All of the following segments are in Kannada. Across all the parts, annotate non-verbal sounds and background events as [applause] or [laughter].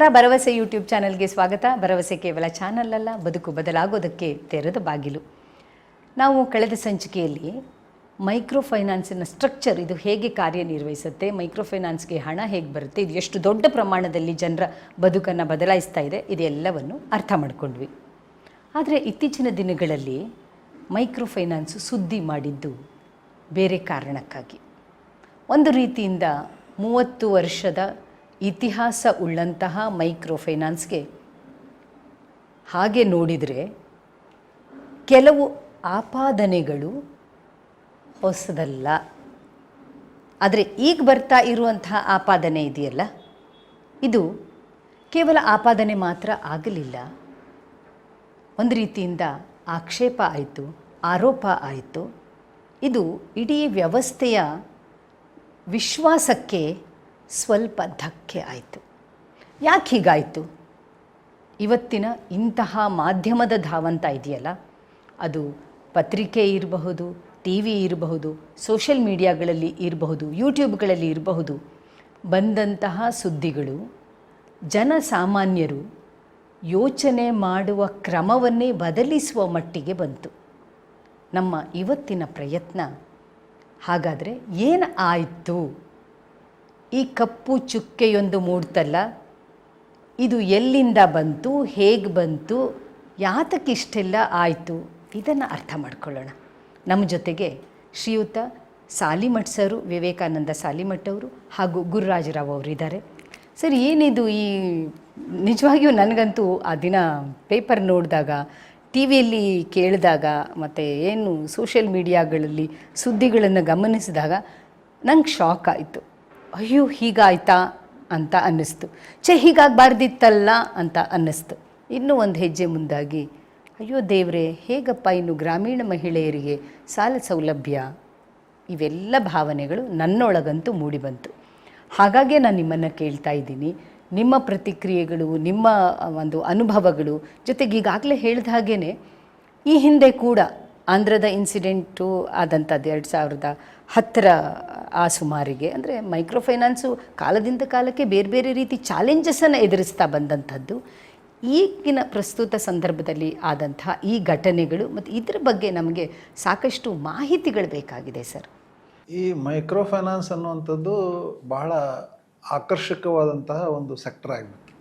ನಮಸ್ಕಾರ, ಭರವಸೆ ಯೂಟ್ಯೂಬ್ ಚಾನಲ್ಗೆ ಸ್ವಾಗತ. ಭರವಸೆ ಕೇವಲ ಚಾನಲ್ ಅಲ್ಲ, ಬದುಕು ಬದಲಾಗೋದಕ್ಕೆ ತೆರೆದ ಬಾಗಿಲು. ನಾವು ಕಳೆದ ಸಂಚಿಕೆಯಲ್ಲಿ ಮೈಕ್ರೋ ಫೈನಾನ್ಸಿನ ಸ್ಟ್ರಕ್ಚರ್, ಇದು ಹೇಗೆ ಕಾರ್ಯನಿರ್ವಹಿಸುತ್ತೆ ಮೈಕ್ರೋ ಫೈನಾನ್ಸ್ಗೆ ಹಣ ಹೇಗೆ ಬರುತ್ತೆ, ಇದು ಎಷ್ಟು ದೊಡ್ಡ ಪ್ರಮಾಣದಲ್ಲಿ ಜನರ ಬದುಕನ್ನು ಬದಲಾಯಿಸ್ತಾ ಇದೆ, ಇದೆಲ್ಲವನ್ನು ಅರ್ಥ ಮಾಡಿಕೊಂಡ್ವಿ. ಆದರೆ ಇತ್ತೀಚಿನ ದಿನಗಳಲ್ಲಿ ಮೈಕ್ರೋ ಫೈನಾನ್ಸು ಸುದ್ದಿ ಮಾಡಿದ್ದು ಬೇರೆ ಕಾರಣಕ್ಕಾಗಿ. ಒಂದು ರೀತಿಯಿಂದ ಮೂವತ್ತು ವರ್ಷದ ಇತಿಹಾಸ ಉಳ್ಳಂತಹ ಮೈಕ್ರೋ ಫೈನಾನ್ಸ್ಗೆ ಹಾಗೆ ನೋಡಿದರೆ ಕೆಲವು ಆಪಾದನೆಗಳು ಹೊಸದಲ್ಲ. ಆದರೆ ಈಗ ಬರ್ತಾ ಇರುವಂತಹ ಆಪಾದನೆ ಇದೆಯಲ್ಲ? ಇದು ಕೇವಲ ಆಪಾದನೆ ಮಾತ್ರ ಆಗಲಿಲ್ಲ. ಒಂದು ರೀತಿಯಿಂದ ಆಕ್ಷೇಪ ಆಯಿತು, ಆರೋಪ ಆಯಿತು. ಇದು ಇಡೀ ವ್ಯವಸ್ಥೆಯ ವಿಶ್ವಾಸಕ್ಕೆ ಸ್ವಲ್ಪ ಧಕ್ಕೆ ಆಯಿತು. ಯಾಕೆ ಹೀಗಾಯಿತು? ಇವತ್ತಿನ ಇಂತಹ ಮಾಧ್ಯಮದ ಧಾವಂತ ಇದೆಯಲ್ಲ, ಅದು ಪತ್ರಿಕೆ ಇರಬಹುದು, ಟಿ ವಿ ಇರಬಹುದು ಸೋಷಿಯಲ್ ಮೀಡಿಯಾಗಳಲ್ಲಿ ಇರಬಹುದು ಯೂಟ್ಯೂಬ್ಗಳಲ್ಲಿ ಇರಬಹುದು, ಬಂದಂತಹ ಸುದ್ದಿಗಳು ಜನಸಾಮಾನ್ಯರು ಯೋಚನೆ ಮಾಡುವ ಕ್ರಮವನ್ನೇ ಬದಲಿಸುವ ಮಟ್ಟಿಗೆ ಬಂತು. ನಮ್ಮ ಇವತ್ತಿನ ಪ್ರಯತ್ನ, ಹಾಗಾದರೆ ಏನು ಆಯಿತು? ಈ ಕಪ್ಪು ಚುಕ್ಕೆಯೊಂದು ಮೂಡ್ತಲ್ಲ, ಇದು ಎಲ್ಲಿಂದ ಬಂತು, ಹೇಗೆ ಬಂತು, ಯಾತಕ್ಕಿಷ್ಟೆಲ್ಲ ಆಯಿತು, ಇದನ್ನು ಅರ್ಥ ಮಾಡ್ಕೊಳ್ಳೋಣ. ನಮ್ಮ ಜೊತೆಗೆ ಶ್ರೀಯುತ ಸಾಲಿಮಠ್ ಸರು, ವಿವೇಕಾನಂದ ಸಾಲಿಮಠ್ ಅವರು ಹಾಗೂ ಗುರುರಾಜರಾವ್ ಅವರು ಇದ್ದಾರೆ. ಸರ್, ಏನಿದು ಈ, ನಿಜವಾಗಿಯೂ ನನಗಂತೂ ಆ ದಿನ ಪೇಪರ್ ನೋಡಿದಾಗ, ಟಿ ವಿಯಲ್ಲಿ ಕೇಳಿದಾಗ, ಮತ್ತು ಏನು ಸೋಷಿಯಲ್ ಮೀಡಿಯಾಗಳಲ್ಲಿ ಸುದ್ದಿಗಳನ್ನು ಗಮನಿಸಿದಾಗ ನಂಗೆ ಶಾಕ್ ಆಯಿತು. ಅಯ್ಯೋ, ಹೀಗಾಯ್ತಾ ಅಂತ ಅನ್ನಿಸ್ತು. ಛೇ, ಹೀಗಾಗಬಾರ್ದಿತ್ತಲ್ಲ ಅಂತ ಅನ್ನಿಸ್ತು. ಇನ್ನೂ ಒಂದು ಹೆಜ್ಜೆ ಮುಂದಾಗಿ, ಅಯ್ಯೋ ದೇವ್ರೆ, ಹೇಗಪ್ಪ ಇನ್ನು ಗ್ರಾಮೀಣ ಮಹಿಳೆಯರಿಗೆ ಸಾಲ ಸೌಲಭ್ಯ? ಇವೆಲ್ಲ ಭಾವನೆಗಳು ನನ್ನೊಳಗಂತೂ ಮೂಡಿಬಂತು. ಹಾಗಾಗಿ ನಾನು ನಿಮ್ಮನ್ನು ಕೇಳ್ತಾ ಇದ್ದೀನಿ. ನಿಮ್ಮ ಪ್ರತಿಕ್ರಿಯೆಗಳು, ನಿಮ್ಮ ಒಂದು ಅನುಭವಗಳು ಜೊತೆಗೆ ಈಗಾಗಲೇ ಹೇಳಿದ ಹಾಗೇ ಈ ಹಿಂದೆ ಕೂಡ ಆಂಧ್ರದ ಇನ್ಸಿಡೆಂಟು ಆದಂಥದ್ದು ಎರಡು ಸಾವಿರದ ಹತ್ತರ ಆ ಸುಮಾರಿಗೆ. ಅಂದರೆ ಮೈಕ್ರೋ ಫೈನಾನ್ಸು ಕಾಲದಿಂದ ಕಾಲಕ್ಕೆ ಬೇರೆ ಬೇರೆ ರೀತಿ ಚಾಲೆಂಜಸನ್ನು ಎದುರಿಸ್ತಾ ಬಂದಂಥದ್ದು. ಈಗಿನ ಪ್ರಸ್ತುತ ಸಂದರ್ಭದಲ್ಲಿ ಆದಂತಹ ಈ ಘಟನೆಗಳು ಮತ್ತು ಇದರ ಬಗ್ಗೆ ನಮಗೆ ಸಾಕಷ್ಟು ಮಾಹಿತಿಗಳು ಬೇಕಾಗಿದೆ ಸರ್. ಈ ಮೈಕ್ರೋ ಫೈನಾನ್ಸ್ ಅನ್ನುವಂಥದ್ದು ಬಹಳ ಆಕರ್ಷಕವಾದಂತಹ ಒಂದು ಸೆಕ್ಟರ್ ಆಗಿಬಿಟ್ಟು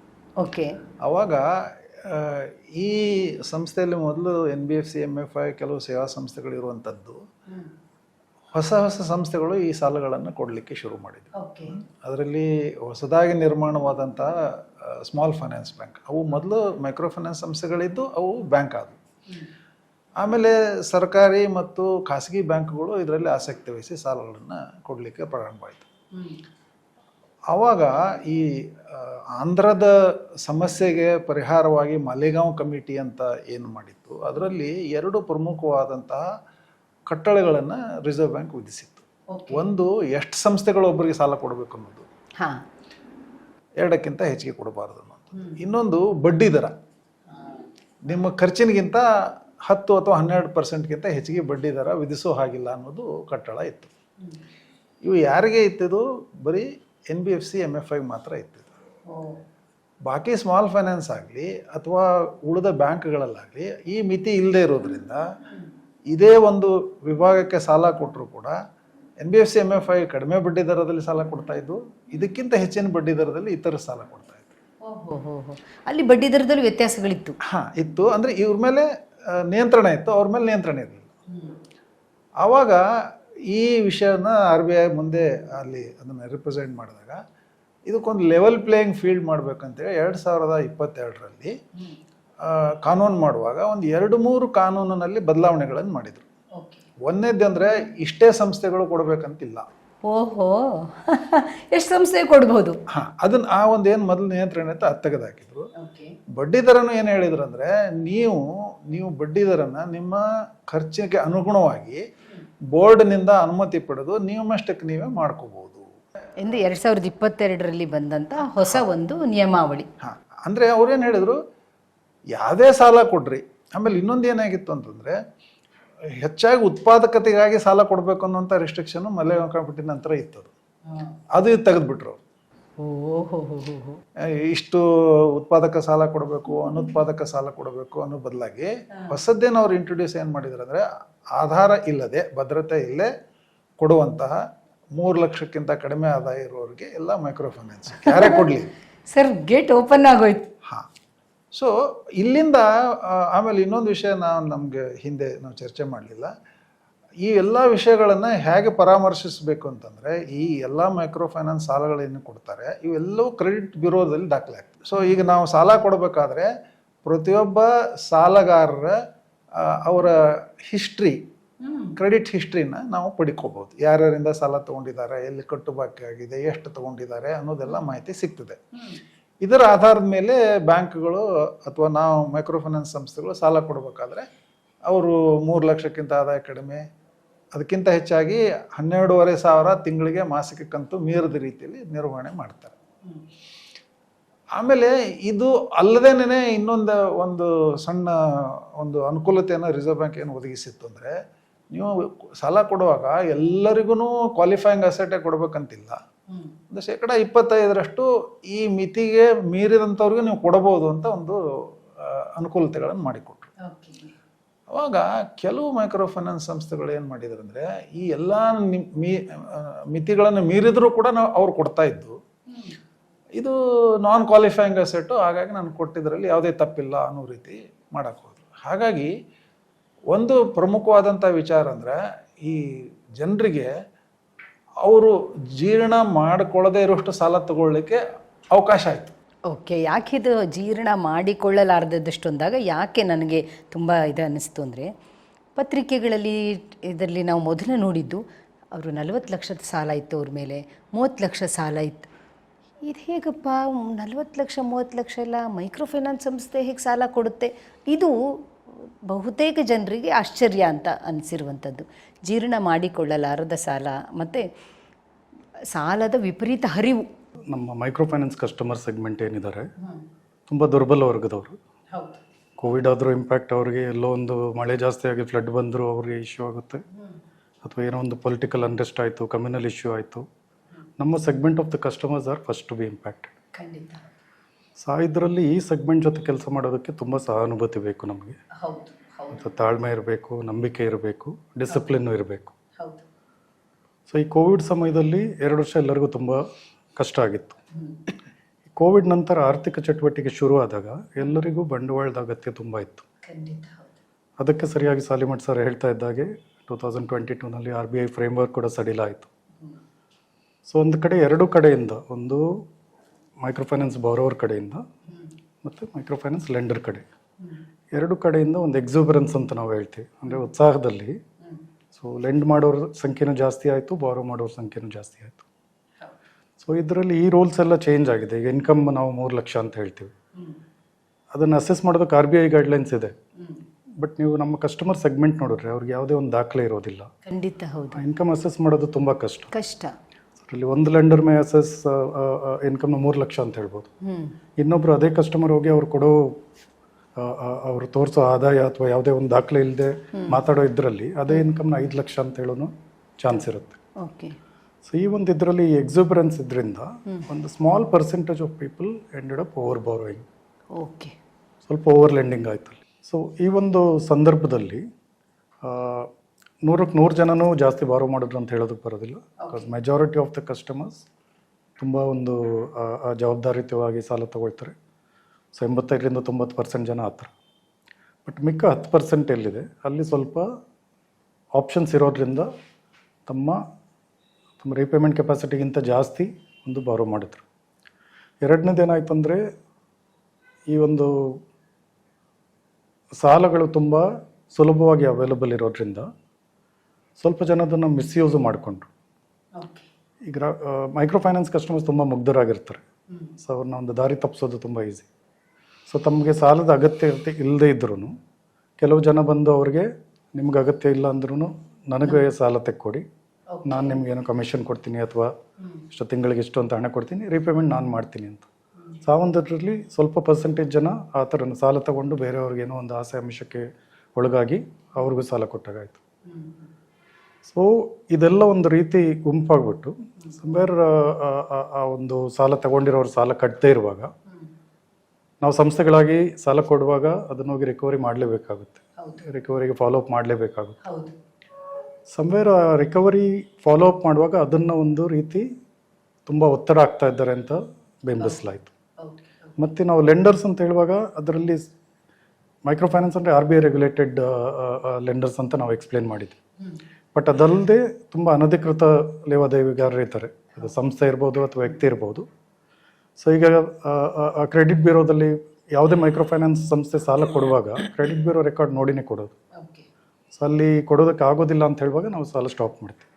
ಓಕೆ. ಆವಾಗ ಈ ಸಂಸ್ಥೆಯಲ್ಲಿ ಮೊದಲು N B F C M F I ಕೆಲವು ಸೇವಾ ಸಂಸ್ಥೆಗಳು ಇರುವಂಥದ್ದು. ಹೊಸ ಹೊಸ ಸಂಸ್ಥೆಗಳು ಈ ಸಾಲಗಳನ್ನು ಕೊಡಲಿಕ್ಕೆ ಶುರು ಮಾಡಿದ್ರು. ಓಕೆ. ಅದರಲ್ಲಿ ಹೊಸದಾಗಿ ನಿರ್ಮಾಣವಾದಂತಹ ಸ್ಮಾಲ್ ಫೈನಾನ್ಸ್ ಬ್ಯಾಂಕ್ ಅವು ಮೊದಲು ಮೈಕ್ರೋ ಫೈನಾನ್ಸ್ ಸಂಸ್ಥೆಗಳಿದ್ದು ಅವು ಬ್ಯಾಂಕ್ ಆದವು. ಆಮೇಲೆ ಸರ್ಕಾರಿ ಮತ್ತು ಖಾಸಗಿ ಬ್ಯಾಂಕ್ಗಳು ಇದರಲ್ಲಿ ಆಸಕ್ತಿ ವಹಿಸಿ ಸಾಲಗಳನ್ನು ಕೊಡಲಿಕ್ಕೆ ಪ್ರಾರಂಭವಾಯಿತು ಆವಾಗ ಈ ಆಂಧ್ರದ ಸಮಸ್ಯೆಗೆ ಪರಿಹಾರವಾಗಿ ಮಲೆಗಾಂವ್ ಕಮಿಟಿ ಅಂತ ಏನು ಮಾಡಿತ್ತು ಅದರಲ್ಲಿ ಎರಡು ಪ್ರಮುಖವಾದಂತಹ ಕಟ್ಟಳೆಗಳನ್ನು ರಿಸರ್ವ್ ಬ್ಯಾಂಕ್ ವಿಧಿಸಿತ್ತು. ಒಂದು ಎಷ್ಟು ಸಂಸ್ಥೆಗಳು ಒಬ್ಬರಿಗೆ ಸಾಲ ಕೊಡಬೇಕು ಅನ್ನೋದು. ಹಾಂ. ಎರಡಕ್ಕಿಂತ ಹೆಚ್ಚಿಗೆ ಕೊಡಬಾರದು ಅನ್ನೋದು. ಇನ್ನೊಂದು ಬಡ್ಡಿ ದರ. ನಿಮ್ಮ ಖರ್ಚಿನಗಿಂತ ಹತ್ತು ಅಥವಾ ಹನ್ನೆರಡು ಪರ್ಸೆಂಟ್ಗಿಂತ ಹೆಚ್ಚಿಗೆ ಬಡ್ಡಿ ದರ ವಿಧಿಸೋ ಹಾಗಿಲ್ಲ ಅನ್ನೋದು ಕಟ್ಟಳ ಇತ್ತು. ಇವು ಯಾರಿಗೆ ಇತ್ತಿದ್ದು? ಬರೀ N B F C M F I ಮಾತ್ರ ಇತ್ತಿದ್ದು. ಬಾಕಿ ಸ್ಮಾಲ್ ಫೈನಾನ್ಸ್ ಆಗಲಿ ಅಥವಾ ಉಳಿದ ಬ್ಯಾಂಕ್ಗಳಲ್ಲಾಗಲಿ ಈ ಮಿತಿ ಇಲ್ಲದೆ ಇರೋದ್ರಿಂದ ಇದೇ ಒಂದು ವಿಭಾಗಕ್ಕೆ ಸಾಲ ಕೊಟ್ಟರು ಕೂಡ N B F C M F I ಕಡಿಮೆ ಬಡ್ಡಿ ದರದಲ್ಲಿ ಸಾಲ ಕೊಡ್ತಾ ಇದ್ದು ಇದಕ್ಕಿಂತ ಹೆಚ್ಚಿನ ಬಡ್ಡಿ ದರದಲ್ಲಿ ಇತರ ಸಾಲ ಕೊಡ್ತಾ ಇತ್ತು ಹೋ ಅಲ್ಲಿ ಬಡ್ಡಿ ದರದಲ್ಲಿ ವ್ಯತ್ಯಾಸಗಳಿತ್ತು. ಹಾಂ ಇತ್ತು. ಅಂದರೆ ಇವ್ರ ಮೇಲೆ ನಿಯಂತ್ರಣ ಇತ್ತು ಅವ್ರ ಮೇಲೆ ನಿಯಂತ್ರಣ ಇರಲಿಲ್ಲ. ಆವಾಗ ಈ ವಿಷಯನ ಆರ್ ಬಿ ಐ ಮುಂದೆ ಅಲ್ಲಿ ಅದನ್ನು ರಿಪ್ರೆಸೆಂಟ್ ಮಾಡಿದಾಗ ಇದಕ್ಕೊಂದು ಲೆವೆಲ್ ಪ್ಲೇಯಿಂಗ್ ಫೀಲ್ಡ್ ಮಾಡಬೇಕಂತೇಳಿ ಎರಡು ಸಾವಿರದ ಇಪ್ಪತ್ತೆರಡರಲ್ಲಿ ಕಾನೂನು ಮಾಡುವಾಗ ಒಂದು ಎರಡು ಮೂರು ಕಾನೂನಿನಲ್ಲಿ ಬದಲಾವಣೆಗಳನ್ನು ಮಾಡಿದರು. ಒಂದನೇದ್ದು ಅಂದರೆ ಇಷ್ಟೇ ಸಂಸ್ಥೆಗಳು ಕೊಡಬೇಕಂತಿಲ್ಲ. ಓಹೋ. [laughs] ಎಷ್ಟು ಸಂಸ್ಥೆ ಕೊಡ್ಬೋದು? ಹಾಂ ಅದನ್ನ ಆ ಒಂದು ಏನು ಮೊದಲು ನಿಯಂತ್ರಣ ಅಂತ ಅದು ಬಡ್ಡಿದರನು ಬಡ್ಡಿ ದರನು ಏನು ಹೇಳಿದ್ರು ಅಂದರೆ ನೀವು ನೀವು ಬಡ್ಡಿ ದರನ ನಿಮ್ಮ ಖರ್ಚಿಗೆ ಅನುಗುಣವಾಗಿ ಬೋರ್ಡ್ನಿಂದ ಅನುಮತಿ ಪಡೆದು ನಿಯಮಷ್ಟಕ್ಕೆ ನೀವೇ ಮಾಡ್ಕೋಬಹುದು ಎಂದು ಎರಡು ಸಾವಿರದ ಇಪ್ಪತ್ತೆರಡರಲ್ಲಿ ಬಂದಂಥ ಹೊಸ ಒಂದು ನಿಯಮಾವಳಿ. ಹಾಂ ಅಂದರೆ ಅವ್ರೇನು ಹೇಳಿದ್ರು? ಯಾವುದೇ ಸಾಲ ಕೊಡ್ರಿ. ಆಮೇಲೆ ಇನ್ನೊಂದು ಏನಾಗಿತ್ತು ಅಂತಂದರೆ ಹೆಚ್ಚಾಗಿ ಉತ್ಪಾದಕತೆಗಾಗಿ ಸಾಲ ಕೊಡಬೇಕು ಅನ್ನೋಂಥ ರೆಸ್ಟ್ರಿಕ್ಷನು ಮಲೆ ಕಾಂಪಿಟಿ ನಂತರ ಇತ್ತು ಅದು ತೆಗೆದುಬಿಟ್ರು. ಇಷ್ಟು ಉತ್ಪಾದಕ ಸಾಲ ಕೊಡಬೇಕು ಅನುತ್ಪಾದಕ ಸಾಲ ಕೊಡಬೇಕು ಅನ್ನೋ ಬದಲಾಗಿ ಹೊಸದ್ದೇನು ಅವ್ರು ಇಂಟ್ರೊಡ್ಯೂಸ್ ಏನು ಮಾಡಿದ್ರು ಅಂದರೆ ಆಧಾರ ಇಲ್ಲದೆ ಭದ್ರತೆ ಇಲ್ಲೇ ಕೊಡುವಂತಹ ಮೂರು ಲಕ್ಷಕ್ಕಿಂತ ಕಡಿಮೆ ಆದಾಯ ಇರೋರಿಗೆ ಎಲ್ಲ ಮೈಕ್ರೋ ಫೈನಾನ್ಸ್ ಯಾರೇ ಕೊಡಲಿ. ಸರ್ ಗೇಟ್ ಓಪನ್ ಆಗೋಯ್ತು. ಸೊ ಇಲ್ಲಿಂದ ಆಮೇಲೆ ಇನ್ನೊಂದು ವಿಷಯ ನಾವು ನಮಗೆ ಹಿಂದೆ ನಾವು ಚರ್ಚೆ ಮಾಡಲಿಲ್ಲ. ಈ ಎಲ್ಲ ವಿಷಯಗಳನ್ನು ಹೇಗೆ ಪರಾಮರ್ಶಿಸಬೇಕು ಅಂತಂದರೆ ಈ ಎಲ್ಲ ಮೈಕ್ರೋ ಫೈನಾನ್ಸ್ ಸಾಲಗಳೇನು ಕೊಡ್ತಾರೆ ಇವೆಲ್ಲವೂ ಕ್ರೆಡಿಟ್ ಬ್ಯೂರೋದಲ್ಲಿ ದಾಖಲೆ ಆಗ್ತದೆ ಸೊ ಈಗ ನಾವು ಸಾಲ ಕೊಡಬೇಕಾದ್ರೆ ಪ್ರತಿಯೊಬ್ಬ ಸಾಲಗಾರರ ಅವರ ಹಿಸ್ಟ್ರಿ ಕ್ರೆಡಿಟ್ ಹಿಸ್ಟ್ರಿನ ನಾವು ಪಡ್ಕೋಬಹುದು. ಯಾರ್ಯಾರಿಂದ ಸಾಲ ತಗೊಂಡಿದ್ದಾರೆ ಎಲ್ಲಿ ಕಟ್ಟು ಬಾಕಿ ಆಗಿದೆ ಎಷ್ಟು ತಗೊಂಡಿದ್ದಾರೆ ಅನ್ನೋದೆಲ್ಲ ಮಾಹಿತಿ ಸಿಗ್ತದೆ. ಇದರ ಆಧಾರದ ಮೇಲೆ ಬ್ಯಾಂಕ್ಗಳು ಅಥವಾ ನಾವು ಮೈಕ್ರೋ ಫೈನಾನ್ಸ್ ಸಂಸ್ಥೆಗಳು ಸಾಲ ಕೊಡಬೇಕಾದ್ರೆ ಅವರು ಮೂರು ಲಕ್ಷಕ್ಕಿಂತ ಆದಾಯ ಕಡಿಮೆ, ಅದಕ್ಕಿಂತ ಹೆಚ್ಚಾಗಿ ಹನ್ನೆರಡೂವರೆ ಸಾವಿರ ತಿಂಗಳಿಗೆ ಮಾಸಿಕ ಕಂತು ಮೀರದ ರೀತಿಯಲ್ಲಿ ನಿರ್ವಹಣೆ ಮಾಡ್ತಾರೆ. ಆಮೇಲೆ ಇದು ಅಲ್ಲದೇನೆ ಇನ್ನೊಂದು ಒಂದು ಸಣ್ಣ ಒಂದು ಅನುಕೂಲತೆಯನ್ನು ರಿಸರ್ವ್ ಬ್ಯಾಂಕ್ ಏನು ಒದಗಿಸಿತ್ತು ಅಂದರೆ, ನೀವು ಸಾಲ ಕೊಡುವಾಗ ಎಲ್ಲರಿಗೂ ಕ್ವಾಲಿಫೈಯಿಂಗ್ ಅಸೆಟೇ ಕೊಡ್ಬೇಕಂತಿಲ್ಲ. ಒಂದು ಶೇಕಡ ಇಪ್ಪತ್ತೈದರಷ್ಟು ಈ ಮಿತಿಗೆ ಮೀರಿದಂಥವ್ರಿಗೆ ನೀವು ಕೊಡಬಹುದು ಅಂತ ಒಂದು ಅನುಕೂಲತೆಗಳನ್ನು ಮಾಡಿಕೊಟ್ರು. ಅವಾಗ ಕೆಲವು ಮೈಕ್ರೋ ಫೈನಾನ್ಸ್ ಸಂಸ್ಥೆಗಳು ಏನು ಮಾಡಿದ್ರು ಅಂದರೆ ಈ ಎಲ್ಲ ಮೀ ಮಿತಿಗಳನ್ನು ಮೀರಿದರೂ ಕೂಡ ನಾವು ಅವ್ರು ಕೊಡ್ತಾ ಇದ್ದು. ಇದು ನಾನ್ ಕ್ವಾಲಿಫೈಯಿಂಗ್ ಅಸೆಟ್ಟು ಹಾಗಾಗಿ ನಾನು ಕೊಟ್ಟಿದ್ರಲ್ಲಿ ಯಾವುದೇ ತಪ್ಪಿಲ್ಲ ಅನ್ನೋ ರೀತಿ ಮಾಡಕ್ಕೆ ಹೋದ್ರು. ಹಾಗಾಗಿ ಒಂದು ಪ್ರಮುಖವಾದಂಥ ವಿಚಾರ ಅಂದರೆ ಈ ಜನರಿಗೆ ಅವರು ಜೀರ್ಣ ಮಾಡಿಕೊಳ್ಳದೇ ಇರುವಷ್ಟು ಸಾಲ ತಗೊಳ್ಳಿಕ್ಕೆ ಅವಕಾಶ ಆಯಿತು. ಓಕೆ, ಯಾಕೆ ಇದು ಜೀರ್ಣ ಮಾಡಿಕೊಳ್ಳಲಾರದಷ್ಟು ಅಂದಾಗ ಯಾಕೆ ನನಗೆ ತುಂಬ ಇದು ಅನ್ನಿಸ್ತು ಅಂದರೆ, ಪತ್ರಿಕೆಗಳಲ್ಲಿ ಇದರಲ್ಲಿ ನಾವು ಮೊದಲೇ ನೋಡಿದ್ದು ಅವರು ನಲವತ್ತು ಲಕ್ಷದ ಸಾಲ ಇತ್ತು ಅವ್ರ ಮೇಲೆ, ಮೂವತ್ತು ಲಕ್ಷ ಸಾಲ ಇತ್ತು. ಇದು ಹೇಗಪ್ಪ, ನಲವತ್ತು ಲಕ್ಷ, ಮೂವತ್ತು ಲಕ್ಷ ಎಲ್ಲ ಮೈಕ್ರೋ ಫೈನಾನ್ಸ್ ಸಂಸ್ಥೆ ಹೇಗೆ ಸಾಲ ಕೊಡುತ್ತೆ? ಇದು ಬಹುತೇಕ ಜನರಿಗೆ ಆಶ್ಚರ್ಯ ಅಂತ ಅನಿಸಿರುವಂಥದ್ದು. ಜೀರ್ಣ ಮಾಡಿಕೊಳ್ಳಲಾರದ ಸಾಲ ಮತ್ತು ಸಾಲದ ವಿಪರೀತ ಹರಿವು. ನಮ್ಮ ಮೈಕ್ರೋ ಫೈನಾನ್ಸ್ ಕಸ್ಟಮರ್ ಸೆಗ್ಮೆಂಟ್ ಏನಿದ್ದಾರೆ ತುಂಬ ದುರ್ಬಲ ವರ್ಗದವರು. ಕೋವಿಡ್ ಆದರೂ ಇಂಪ್ಯಾಕ್ಟ್ ಅವ್ರಿಗೆ ಎಲ್ಲೋ ಒಂದು ಮಳೆ ಜಾಸ್ತಿ ಆಗಿ ಫ್ಲಡ್ ಬಂದರೂ ಅವ್ರಿಗೆ ಇಶ್ಯೂ ಆಗುತ್ತೆ. ಅಥವಾ ಏನೋ ಒಂದು ಪೊಲಿಟಿಕಲ್ ಅನ್ರೆಸ್ಟ್ ಆಯಿತು ಕಮ್ಯುನಲ್ ಇಶ್ಯೂ ಆಯಿತು. ನಮ್ಮ segment of the customers are first to be impacted ಖಂಡಿತ. ಸೊ ಇದರಲ್ಲಿ ಈ ಸೆಗ್ಮೆಂಟ್ ಜೊತೆ ಕೆಲಸ ಮಾಡೋದಕ್ಕೆ ತುಂಬ ಸಹಾನುಭೂತಿ ಬೇಕು ನಮಗೆ. ಹೌದು ಹೌದು. ಮತ್ತು ತಾಳ್ಮೆ ಇರಬೇಕು ನಂಬಿಕೆ ಇರಬೇಕು ಡಿಸಿಪ್ಲಿನ್ನು ಇರಬೇಕು. ಹೌದು. ಸೊ ಈ ಕೋವಿಡ್ ಸಮಯದಲ್ಲಿ ಎರಡು ವರ್ಷ ಎಲ್ಲರಿಗೂ ತುಂಬ ಕಷ್ಟ ಆಗಿತ್ತು. ಕೋವಿಡ್ ನಂತರ ಆರ್ಥಿಕ ಚಟುವಟಿಕೆ ಶುರು ಆದಾಗ ಎಲ್ಲರಿಗೂ ಬಂಡವಾಳದ ಅಗತ್ಯ ತುಂಬ ಇತ್ತು. ಖಂಡಿತ ಹೌದು. ಅದಕ್ಕೆ ಸರಿಯಾಗಿ ಸಾಲಿಮಠ್ ಸರ್ ಹೇಳ್ತಾ ಇದ್ದಾಗೆ ಟೂ ತೌಸಂಡ್ ಟ್ವೆಂಟಿ ಟೂನಲ್ಲಿ ಆರ್ ಬಿ ಐ ಫ್ರೇಮ್ವರ್ಕ್ ಕೂಡ ಸಡಿಲ ಆಯಿತು. ಸೊ ಒಂದು ಕಡೆ ಎರಡು ಕಡೆಯಿಂದ ಒಂದು ಮೈಕ್ರೋ ಫೈನಾನ್ಸ್ ಬಾರೋವರ್ ಕಡೆಯಿಂದ ಮತ್ತು ಮೈಕ್ರೋ ಫೈನಾನ್ಸ್ ಲೆಂಡರ್ ಕಡೆ. ಎರಡು ಕಡೆಯಿಂದ ಒಂದು ಎಕ್ಸೋಬರೆನ್ಸ್ ಅಂತ ನಾವು ಹೇಳ್ತೀವಿ. ಅಂದರೆ ಉತ್ಸಾಹದಲ್ಲಿ. ಸೊ ಲೆಂಡ್ ಮಾಡೋರ ಸಂಖ್ಯೆನೂ ಜಾಸ್ತಿ ಆಯಿತು ಬಾರೋ ಮಾಡೋರ ಸಂಖ್ಯೆನೂ ಜಾಸ್ತಿ ಆಯಿತು. ಸೊ ಇದರಲ್ಲಿ ಈ ರೂಲ್ಸ್ ಎಲ್ಲ ಚೇಂಜ್ ಆಗಿದೆ. ಈಗ ಇನ್ಕಮ್ ನಾವು ಮೂರು ಲಕ್ಷ ಅಂತ ಹೇಳ್ತೀವಿ. ಅದನ್ನು ಅಸೆಸ್ ಮಾಡೋದಕ್ಕೆ ಆರ್ ಬಿ ಐ ಗೈಡ್ಲೈನ್ಸ್ ಇದೆ. ಬಟ್ ನೀವು ನಮ್ಮ ಕಸ್ಟಮರ್ ಸೆಗ್ಮೆಂಟ್ ನೋಡಿದ್ರೆ ಅವ್ರಿಗೆ ಯಾವುದೇ ಒಂದು ದಾಖಲೆ ಇರೋದಿಲ್ಲ. ಖಂಡಿತ ಹೌದು. ಇನ್ಕಮ್ ಅಸೆಸ್ ಮಾಡೋದು ತುಂಬ ಕಷ್ಟ. ಕಷ್ಟ. ಅದರಲ್ಲಿ ಒಂದು ಲೆಂಡರ್ ಮೇ ಅಸೆಸ್ ಇನ್ಕಮ್ನ ಮೂರು ಲಕ್ಷ ಅಂತ ಹೇಳ್ಬೋದು. ಇನ್ನೊಬ್ಬರು ಇನ್ನೊಬ್ರು ಅದೇ ಕಸ್ಟಮರ್ ಹೋಗಿ ಅವ್ರು ಕೊಡೋ ಅವ್ರು ತೋರಿಸೋ ಆದಾಯ ಅಥವಾ ಯಾವುದೇ ಒಂದು ದಾಖಲೆ ಇಲ್ಲದೆ ಮಾತಾಡೋ ಇದರಲ್ಲಿ ಅದೇ ಇನ್ಕಮ್ನ ಐದು ಲಕ್ಷ ಅಂತ ಹೇಳೋನು ಚಾನ್ಸ್ ಇರುತ್ತೆ. ಓಕೆ. ಸೊ ಈ ಒಂದು ಇದರಲ್ಲಿ ಎಕ್ಸುಬರೆನ್ಸ್ ಇದರಿಂದ ಒಂದು small percentage of people ended up over borrowing okay. ಸ್ವಲ್ಪ ಓವರ್ ಲೆಂಡಿಂಗ್ ಆಯ್ತು ಸೊ ಈ ಒಂದು ಸಂದರ್ಭದಲ್ಲಿ ನೂರಕ್ಕೆ ನೂರು ಜನನೂ ಜಾಸ್ತಿ ಬಾರೋ ಮಾಡಿದ್ರು ಅಂತ ಹೇಳೋದಕ್ಕೆ ಬರೋದಿಲ್ಲ. Because majority of the customers ತುಂಬ ಒಂದು ಜವಾಬ್ದಾರಿಯುತವಾಗಿ ಸಾಲ ತಗೊಳ್ತಾರೆ. ಸೊ ಎಂಬತ್ತೈದರಿಂದ ತೊಂಬತ್ತು ಪರ್ಸೆಂಟ್ ಜನ ಥರ ಬಟ್ ಮಿಕ್ಕ ಹತ್ತು ಪರ್ಸೆಂಟ್ ಎಲ್ಲಿದೆ? ಅಲ್ಲಿ ಸ್ವಲ್ಪ ಆಪ್ಷನ್ಸ್ ಇರೋದ್ರಿಂದ ತಮ್ಮ ತಮ್ಮ ರೀಪೇಮೆಂಟ್ ಕೆಪಾಸಿಟಿಗಿಂತ ಜಾಸ್ತಿ ಒಂದು ಬಾರೋ ಮಾಡಿದ್ರು. ಎರಡನೇದೇನಾಯ್ತು ಅಂದರೆ ಈ ಒಂದು ಸಾಲಗಳು ತುಂಬ ಸುಲಭವಾಗಿ ಅವೈಲಬಲ್ ಇರೋದ್ರಿಂದ ಸ್ವಲ್ಪ ಜನ ಅದನ್ನು ಮಿಸ್ಯೂಸ್ ಮಾಡಿಕೊಂಡ್ರು. ಈಗ ಮೈಕ್ರೋ ಫೈನಾನ್ಸ್ ಕಸ್ಟಮರ್ಸ್ ತುಂಬ ಮುಗ್ಧರಾಗಿರ್ತಾರೆ. ಸೊ ಅವ್ರನ್ನ ಒಂದು ದಾರಿ ತಪ್ಪಿಸೋದು ತುಂಬ ಈಸಿ. ಸೊ ತಮಗೆ ಸಾಲದ ಅಗತ್ಯ ಇರ್ತಿ ಇಲ್ಲದೆ ಇದ್ರೂ ಕೆಲವು ಜನ ಬಂದು ಅವ್ರಿಗೆ ನಿಮ್ಗೆ ಅಗತ್ಯ ಇಲ್ಲ ಅಂದ್ರೂ ನನಗೆ ಸಾಲ ತೆಕ್ಕೊಡಿ. ನಾನು ನಿಮ್ಗೇನೋ ಕಮಿಷನ್ ಕೊಡ್ತೀನಿ ಅಥವಾ ಇಷ್ಟು ತಿಂಗಳಿಗೆ ಇಷ್ಟು ಅಂತ ಹಣ ಕೊಡ್ತೀನಿ ರೀಪೇಮೆಂಟ್ ನಾನು ಮಾಡ್ತೀನಿ ಅಂತ. ಸೊ ಆ ಒಂದರಲ್ಲಿ ಸ್ವಲ್ಪ ಪರ್ಸೆಂಟೇಜ್ ಜನ ಆ ಥರ ಸಾಲ ತಗೊಂಡು ಬೇರೆಯವ್ರಿಗೇನೋ ಒಂದು ಆಸೆ ಆಮಿಷಕ್ಕೆ ಒಳಗಾಗಿ ಅವ್ರಿಗೂ ಸಾಲ ಕೊಟ್ಟಾಗಾಯ್ತು. ಸೊ ಇದೆಲ್ಲ ಒಂದು ರೀತಿ ಗುಂಪಾಗ್ಬಿಟ್ಟು ಸಂಬೇರ್ ಆ ಒಂದು ಸಾಲ ತಗೊಂಡಿರೋರು ಸಾಲ ಕಟ್ಟದೇ ಇರುವಾಗ ನಾವು ಸಂಸ್ಥೆಗಳಾಗಿ ಸಾಲ ಕೊಡುವಾಗ ಅದನ್ನ ಹೋಗಿ ರಿಕವರಿ ಮಾಡಲೇಬೇಕಾಗುತ್ತೆ. ರಿಕವರಿಗೆ ಫಾಲೋ ಅಪ್ ಮಾಡಲೇಬೇಕಾಗುತ್ತೆ. ಸಂವೇರ್ ರಿಕವರಿ ಫಾಲೋ ಅಪ್ ಮಾಡುವಾಗ ಅದನ್ನು ಒಂದು ರೀತಿ ತುಂಬ ಒತ್ತಡ ಆಗ್ತಾ ಇದ್ದಾರೆ ಅಂತ ಬೆಂಬಲಿಸಲಾಯಿತು. ಮತ್ತು ನಾವು ಲೆಂಡರ್ಸ್ ಅಂತ ಹೇಳುವಾಗ ಅದರಲ್ಲಿ ಮೈಕ್ರೋ ಫೈನಾನ್ಸ್ ಅಂದರೆ R B I regulated lenders ಅಂತ ನಾವು ಎಕ್ಸ್ಪ್ಲೇನ್ ಮಾಡಿದ್ವಿ. ಬಟ್ ಅದಲ್ಲದೆ ತುಂಬ ಅನಧಿಕೃತ ಲೇವಾದೇವಿಗಾರರು ಇರ್ತಾರೆ ಅದು ಸಂಸ್ಥೆ ಇರ್ಬೋದು ಅಥವಾ ವ್ಯಕ್ತಿ ಇರ್ಬೋದು. ಸೊ ಈಗ ಕ್ರೆಡಿಟ್ ಬ್ಯೂರೋದಲ್ಲಿ ಯಾವುದೇ ಮೈಕ್ರೋ ಫೈನಾನ್ಸ್ ಸಂಸ್ಥೆ ಸಾಲ ಕೊಡುವಾಗ ಕ್ರೆಡಿಟ್ ಬ್ಯೂರೋ ರೆಕಾರ್ಡ್ ನೋಡಿನೇ ಕೊಡೋದು. ಸೊ ಅಲ್ಲಿ ಕೊಡೋದಕ್ಕೆ ಆಗೋದಿಲ್ಲ ಅಂತ ಹೇಳುವಾಗ ನಾವು ಸಾಲ ಸ್ಟಾಪ್ ಮಾಡ್ತೀವಿ.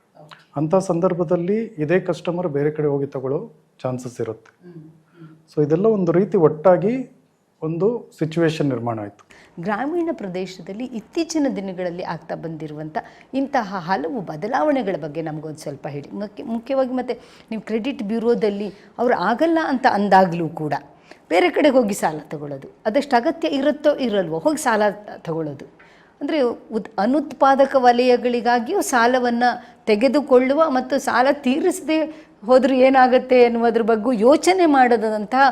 ಅಂಥ ಸಂದರ್ಭದಲ್ಲಿ ಇದೇ ಕಸ್ಟಮರ್ ಬೇರೆ ಕಡೆ ಹೋಗಿ ತಗೊಳ್ಳೋ ಚಾನ್ಸಸ್ ಇರುತ್ತೆ. ಸೊ ಇದೆಲ್ಲ ಒಂದು ರೀತಿ ಒಟ್ಟಾಗಿ ಒಂದು ಸಿಚುವೇಶನ್ ನಿರ್ಮಾಣ ಆಯಿತು. ಗ್ರಾಮೀಣ ಪ್ರದೇಶದಲ್ಲಿ ಇತ್ತೀಚಿನ ದಿನಗಳಲ್ಲಿ ಆಗ್ತಾ ಬಂದಿರುವಂಥ ಇಂತಹ ಹಲವು ಬದಲಾವಣೆಗಳ ಬಗ್ಗೆ ನಮಗೊಂದು ಸ್ವಲ್ಪ ಹೇಳಿ. ಮುಖ್ಯ ಮುಖ್ಯವಾಗಿ ಮತ್ತು ನೀವು ಕ್ರೆಡಿಟ್ ಬ್ಯೂರೋದಲ್ಲಿ ಅವರು ಆಗಲ್ಲ ಅಂತ ಅಂದಾಗಲೂ ಕೂಡ ಬೇರೆ ಕಡೆಗೆ ಹೋಗಿ ಸಾಲ ತಗೊಳ್ಳೋದು. ಅದಷ್ಟು ಅಗತ್ಯ ಇರುತ್ತೋ ಇರಲ್ವೋ ಹೋಗಿ ಸಾಲ ತಗೊಳ್ಳೋದು. ಅಂದರೆ ಉತ್ ಅನುತ್ಪಾದಕ ವಲಯಗಳಿಗಾಗಿಯೂ ಸಾಲವನ್ನು ತೆಗೆದುಕೊಳ್ಳುವ ಮತ್ತು ಸಾಲ ತೀರಿಸದೆ ಹೋದರೂ ಏನಾಗುತ್ತೆ ಎನ್ನುವುದ್ರ ಬಗ್ಗೆ ಯೋಚನೆ ಮಾಡದಂತಹ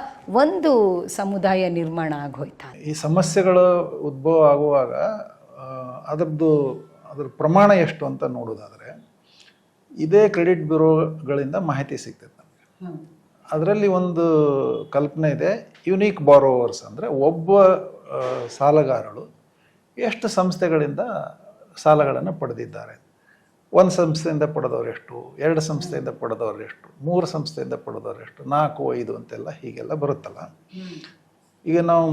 ಒಂದು ಸಮುದಾಯ ನಿರ್ಮಾಣ ಆಗೋಯ್ತಾ? ಈ ಸಮಸ್ಯೆಗಳು ಉದ್ಭವ ಆಗುವಾಗ ಅದರದ್ದು ಅದ್ರ ಪ್ರಮಾಣ ಎಷ್ಟು ಅಂತ ನೋಡೋದಾದರೆ ಇದೇ ಕ್ರೆಡಿಟ್ ಬ್ಯೂರೋಗಳಿಂದ ಮಾಹಿತಿ ಸಿಗ್ತದೆ ನಮಗೆ. ಅದರಲ್ಲಿ ಒಂದು ಕಲ್ಪನೆ ಇದೆ ಯುನೀಕ್ ಬಾರೋವರ್ಸ್ ಅಂದರೆ ಒಬ್ಬ ಸಾಲಗಾರರು ಎಷ್ಟು ಸಂಸ್ಥೆಗಳಿಂದ ಸಾಲಗಳನ್ನು ಪಡೆದಿದ್ದಾರೆ ಒಂದು ಸಂಸ್ಥೆಯಿಂದ ಪಡೆದವ್ರು ಎಷ್ಟು? ಎರಡು ಸಂಸ್ಥೆಯಿಂದ ಪಡೆದವ್ರು ಎಷ್ಟು? ಮೂರು ಸಂಸ್ಥೆಯಿಂದ ಪಡೆದವ್ರು ಎಷ್ಟು? ನಾಲ್ಕು ಐದು ಅಂತೆಲ್ಲ ಹೀಗೆಲ್ಲ ಬರುತ್ತಲ್ಲ. ಈಗ ನಾವು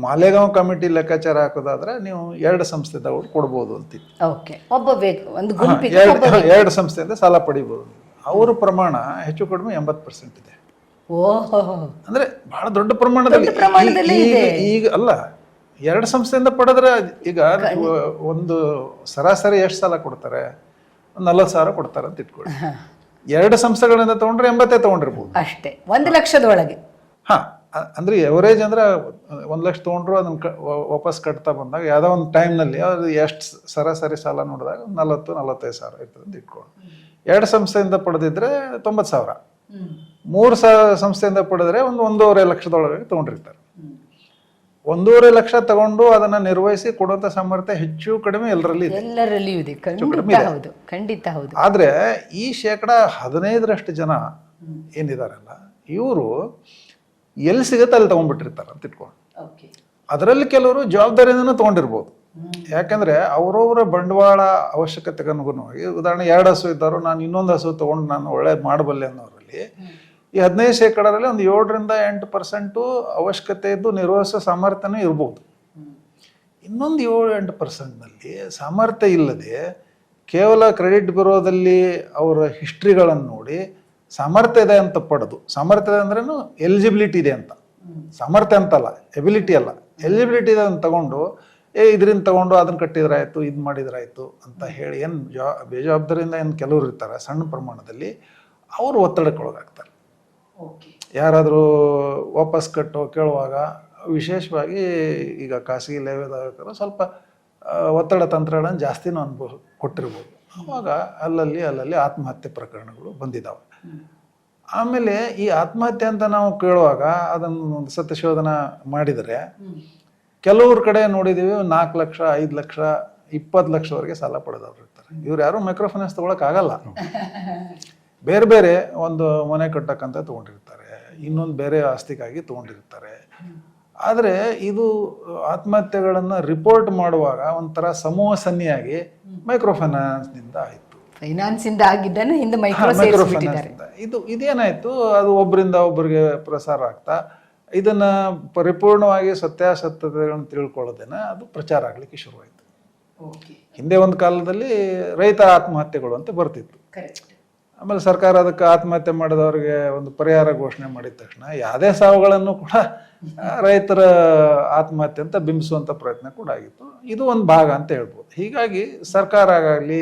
ಮಾಲೆಗಾಂವ್ ಕಮಿಟಿ ಲೆಕ್ಕಾಚಾರ ಹಾಕೋದಾದ್ರೆ ನೀವು ಎರಡು ಸಂಸ್ಥೆದವ್ರು ಕೊಡ್ಬೋದು ಅಂತಿತ್ತು ಎರಡು ಸಂಸ್ಥೆಯಿಂದ ಸಾಲ ಪಡಿಬೋದು. ಅವರ ಪ್ರಮಾಣ ಹೆಚ್ಚು ಕಡಿಮೆ ಎಂಬತ್ತು ಪರ್ಸೆಂಟ್ ಇದೆ. ಓಹೋ. ಅಂದ್ರೆ ಬಹಳ ದೊಡ್ಡ ಪ್ರಮಾಣದಲ್ಲಿ. ಈಗ ಅಲ್ಲ ಎರಡು ಸಂಸ್ಥೆಯಿಂದ ಪಡೆದ್ರೆ ಈಗ ಒಂದು ಸರಾಸರಿ ಎಷ್ಟು ಸಾಲ ಕೊಡ್ತಾರೆ? ಒಂದು ನಲ್ವತ್ತು ಸಾವಿರ ಕೊಡ್ತಾರೆ ಅಂತ ಇಟ್ಕೊಳ್ಳಿ. ಎರಡು ಸಂಸ್ಥೆಗಳಿಂದ ತಗೊಂಡ್ರೆ ಎಂಬತ್ತೇ ತಗೊಂಡಿರ್ಬೋದು. ಅಷ್ಟೇ ಒಂದು ಲಕ್ಷದೊಳಗೆ. ಹಾ ಅಂದ್ರೆ ಎವರೇಜ್ ಅಂದ್ರೆ ಒಂದು ಲಕ್ಷ ತಗೊಂಡ್ರು ಅದನ್ನ ವಾಪಸ್ ಕಟ್ತಾ ಬಂದಾಗ ಯಾವುದೋ ಒಂದು ಟೈಮ್ನಲ್ಲಿ ಅದು ಎಷ್ಟು ಸರಾಸರಿ ಸಾಲ ನೋಡಿದಾಗ ನಲವತ್ತು ನಲವತ್ತೈದು ಸಾವಿರ ಇರ್ತದೆ ಅಂತ ಇಟ್ಕೊಂಡು ಎರಡು ಸಂಸ್ಥೆಯಿಂದ ಪಡೆದಿದ್ರೆ ತೊಂಬತ್ತು ಸಾವಿರ. ಮೂರು ಸಾವಿರ ಸಂಸ್ಥೆಯಿಂದ ಪಡೆದ್ರೆ ಒಂದು ಒಂದೂವರೆ ಲಕ್ಷದೊಳಗೆ ತಗೊಂಡಿರ್ತಾರೆ. ಒಂದೂವರೆ ಲಕ್ಷ ತಗೊಂಡು ಅದನ್ನ ನಿರ್ವಹಿಸಿ ಕೊಡುವಂತ ಸಾಮರ್ಥ್ಯ ಹೆಚ್ಚು ಕಡಿಮೆ ಎಲ್ಲರಲ್ಲಿ ಇದೆ. ಎಲ್ಲರಲ್ಲಿಯೂ ಇದೆ. ಖಂಡಿತ ಹೌದು. ಖಂಡಿತ ಹೌದು. ಆದ್ರೆ ಈ ಶೇಕಡ ಹದಿನೈದರಷ್ಟು ಜನ ಏನಿದಾರಲ್ಲ ಇವರು ಎಲ್ಲಿ ಸಿಗುತ್ತೆ ಅಲ್ಲಿ ತಗೊಂಡ್ಬಿಟ್ಟಿರ್ತಾರೆ ಅಂತ ಇಟ್ಕೊಂಡು ಅದರಲ್ಲಿ ಕೆಲವರು ಜವಾಬ್ದಾರಿಯಿಂದನೂ ತಗೊಂಡಿರ್ಬೋದು. ಯಾಕಂದ್ರೆ ಅವರವರ ಬಂಡವಾಳ ಅವಶ್ಯಕತೆಗನುಗುಣವಾಗಿ ಉದಾಹರಣೆ ಎರಡು ಹಸು ಇದ್ದಾರೋ ನಾನು ಇನ್ನೊಂದು ಹಸು ತಗೊಂಡು ನಾನು ಒಳ್ಳೇದು ಮಾಡಬಲ್ಲೆ ಅನ್ನೋರಲ್ಲಿ ಈ ಹದಿನೈದು ಶೇಕಡದಲ್ಲಿ ಒಂದು ಏಳರಿಂದ ಎಂಟು ಪರ್ಸೆಂಟು ಅವಶ್ಯಕತೆ ಇದ್ದು ನಿರ್ವಹಿಸೋ ಸಾಮರ್ಥ್ಯನೂ ಇರ್ಬೋದು. ಇನ್ನೊಂದು ಏಳು ಎಂಟು ಪರ್ಸೆಂಟ್ನಲ್ಲಿ ಸಾಮರ್ಥ್ಯ ಇಲ್ಲದೆ ಕೇವಲ ಕ್ರೆಡಿಟ್ ಬ್ಯೂರೋದಲ್ಲಿ ಅವರ ಹಿಸ್ಟ್ರಿಗಳನ್ನು ನೋಡಿ ಸಾಮರ್ಥ್ಯ ಇದೆ ಅಂತ ಪಡೆದು, ಸಾಮರ್ಥ್ಯ ಅಂದ್ರೇನು ಎಲಿಜಿಬಿಲಿಟಿ ಇದೆ ಅಂತ. ಸಾಮರ್ಥ್ಯ ಅಂತಲ್ಲ, ಎಬಿಲಿಟಿ ಅಲ್ಲ. ಎಲಿಜಿಬಿಲಿಟಿ ಇದೆ ಅಂತ ತಗೊಂಡು, ಏ ಇದರಿಂದ ತಗೊಂಡು ಅದನ್ನ ಕಟ್ಟಿದ್ರಾಯ್ತು, ಇದು ಮಾಡಿದ್ರಾಯ್ತು ಅಂತ ಹೇಳಿ ಏನು ಜಾ, ಬೇಜವಾಬ್ದಾರಿಯಿಂದ ಏನು ಕೆಲವರು ಇರ್ತಾರೆ, ಸಣ್ಣ ಪ್ರಮಾಣದಲ್ಲಿ ಅವರು ಒತ್ತಡಕ್ಕೆ ಒಳಗಾಗ್ತಾರೆ ಯಾರಾದರೂ ವಾಪಸ್ ಕಟ್ಟೋ ಕೇಳುವಾಗ ವಿಶೇಷವಾಗಿ ಈಗ ಖಾಸಗಿ ಲೇವಾದೇವಿಕರು ಸ್ವಲ್ಪ ಒತ್ತಡ ತಂತ್ರಗಳನ್ನು ಜಾಸ್ತಿನೂ ಅನುಭವ ಕೊಟ್ಟಿರ್ಬೋದು. ಆವಾಗ ಅಲ್ಲಲ್ಲಿ ಅಲ್ಲಲ್ಲಿ ಆತ್ಮಹತ್ಯೆ ಪ್ರಕರಣಗಳು ಬಂದಿದ್ದಾವೆ ಆಮೇಲೆ ಈ ಆತ್ಮಹತ್ಯೆ ಅಂತ ನಾವು ಕೇಳುವಾಗ ಅದನ್ನು ಒಂದು ಸತ್ಯಶೋಧನ ಮಾಡಿದರೆ ಕೆಲವ್ರ ಕಡೆ ನೋಡಿದೀವಿ ನಾಲ್ಕು ಲಕ್ಷ ಐದು ಲಕ್ಷ ಇಪ್ಪತ್ತು ಲಕ್ಷವರೆಗೆ ಸಾಲ ಪಡೆದವ್ರು ಇರ್ತಾರೆ ಇವ್ರು ಯಾರು ಮೈಕ್ರೋಫೈನಾನ್ಸ್ ತಗೊಳಕ್ಕಾಗಲ್ಲ. ಬೇರೆ ಬೇರೆ ಒಂದು ಮನೆ ಕಟ್ಟಕ್ಕಂತ ತಗೊಂಡಿರ್ತಾರೆ. ಇನ್ನೊಂದು ಬೇರೆ ಆಸ್ತಿಗಾಗಿ ತಗೊಂಡಿರ್ತಾರೆ. ಆದರೆ ಇದು ಆತ್ಮಹತ್ಯೆಗಳನ್ನು ರಿಪೋರ್ಟ್ ಮಾಡುವಾಗ ಒಂಥರ ಸಮೂಹ ಸನ್ನಿಯಾಗಿ ಮೈಕ್ರೋ ಫೈನಾನ್ಸ್ನಿಂದ ಆಯಿತು. ಫೈನಾನ್ಸಿಂದ ಆಗಿದ್ದನ್ನು ಹಿಂದೆ ಮೈಕ್ರೋ ಸೇರಿಸ್ಬಿಟ್ಟಿದ್ದಾರೆ ಇದು ಇದೇನಾಯಿತು? ಅದು ಒಬ್ಬರಿಂದ ಒಬ್ಬರಿಗೆ ಪ್ರಸಾರ ಆಗ್ತಾ ಇದನ್ನು ಪರಿಪೂರ್ಣವಾಗಿ ಸತ್ಯಾಸತ್ಯತೆಗಳನ್ನು ತಿಳ್ಕೊಳ್ಳೋದೇನ ಅದು ಪ್ರಚಾರ ಆಗಲಿಕ್ಕೆ ಶುರುವಾಯಿತು. ಹಿಂದೆ ಒಂದು ಕಾಲದಲ್ಲಿ ರೈತ ಆತ್ಮಹತ್ಯೆಗಳು ಅಂತ ಬರ್ತಿತ್ತು. ಆಮೇಲೆ ಸರ್ಕಾರ ಅದಕ್ಕೆ ಆತ್ಮಹತ್ಯೆ ಮಾಡಿದವರಿಗೆ ಒಂದು ಪರಿಹಾರ ಘೋಷಣೆ ಮಾಡಿದ ತಕ್ಷಣ ಯಾವುದೇ ಸಾವುಗಳನ್ನು ಕೂಡ ರೈತರ ಆತ್ಮಹತ್ಯೆ ಅಂತ ಬಿಂಬಿಸುವಂಥ ಪ್ರಯತ್ನ ಕೂಡ ಆಗಿತ್ತು. ಇದು ಒಂದು ಭಾಗ ಅಂತ ಹೇಳ್ಬೋದು. ಹೀಗಾಗಿ ಸರ್ಕಾರ ಆಗಲಿ